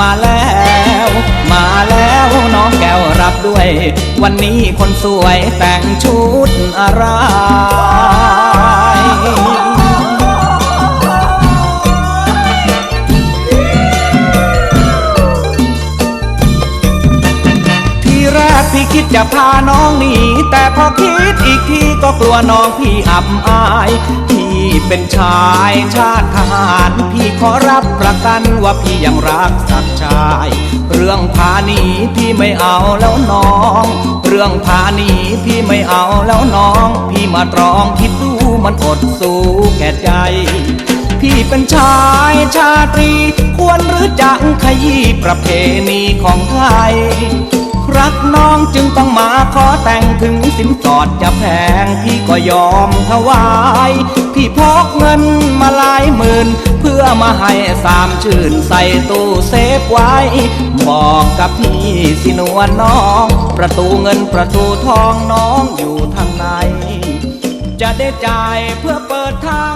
มาแล้ว มาแล้วน้องแก้วรับด้วย วันนี้คนสวยแต่งชุดอะไรพี่คิดจะพาน้องหนีแต่พอคิดอีกทีก็กลัวน้องพี่อับอาย เป็นชายชาติทหารพี่ขอรับประกันว่าพี่ยังรักสักชาย เรื่องพานีพี่ไม่เอาแล้วน้อง เรื่องพานีพี่ไม่เอาแล้วน้อง พี่มาตรองคิดดูมันอดสู้แก่ใจพี่เป็นชายชาตรี ควรหรือจังขยี้ประเพณีของไทย รักน้องจึงต้องมาขอแต่งถึงสินสอดจะแพงพี่ก็ยอมถวาย พี่พกเงินมาหลายหมื่น เพื่อมาให้สามชื่นใส่ตู้เซฟไว้ บอกกับพี่สินวลน้อง ประตูเงินประตูทองน้องอยู่ทางในจะได้จ่ายเพื่อเปิดทาง